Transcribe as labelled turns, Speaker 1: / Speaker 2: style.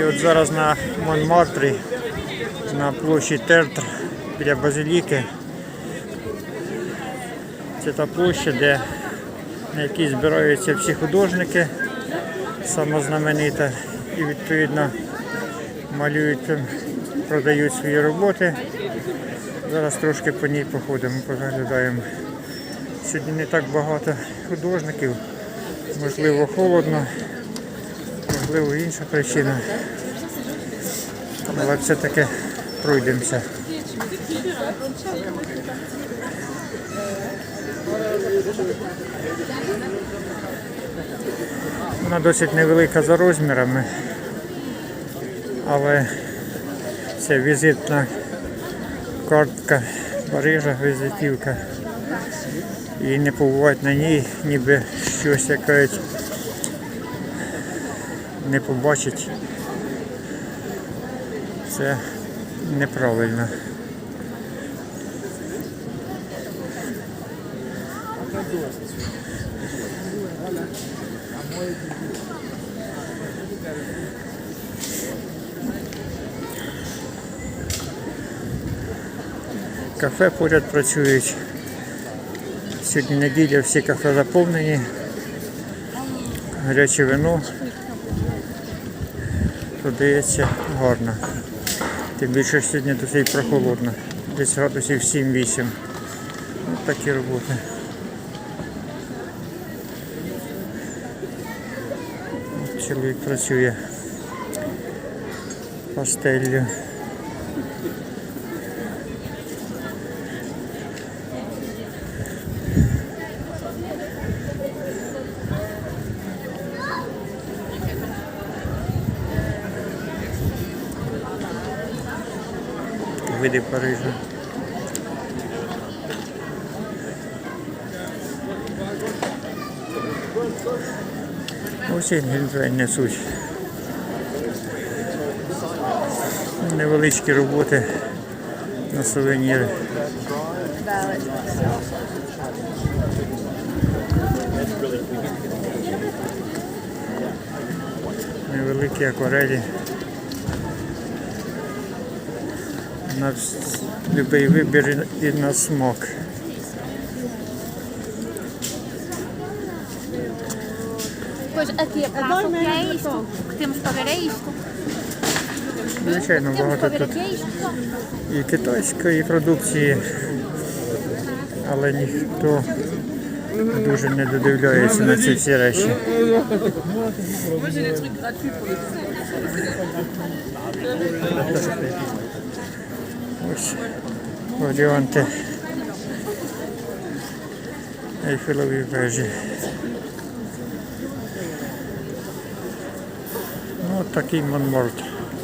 Speaker 1: І от зараз на Монмартрі, на площі Тертр біля Базиліки. Це та площа, де, на якій збираються всі художники, сама знаменита, і відповідно малюють, продають свої роботи. Зараз трошки по ній походимо, поглядаємо. Сьогодні не так багато художників, можливо, холодно, можливо, інша причина. Але все-таки пройдемося. Вона досить невелика за розмірами, але це візитна картка Парижа, візитівка. І не побувати на ній, ніби щось якесь не побачить. Це неправильно. Кафе поряд працюють. Сьогодні неділя, всі кафе заповнені. Гаряче вино продається гарно. Тим більше сьогодні досить прохолодно. Десь градусів 7-8. Ось такі роботи. Чоловік працює пастеллю. Види Парижа. Ось гільзень несуть. Невеличкі роботи на сувеніри. Невеликі акварелі. На любий вибір і на смак.
Speaker 2: Pois aqui a praça, o que é isto? O que temos para ver é isto.
Speaker 1: Звичайно, багато тут і китайської продукції, але ніхто дуже не додивляється на ці всі речі. Ось варіанти Ейфелеві вежі. Ну, такий Монмарт.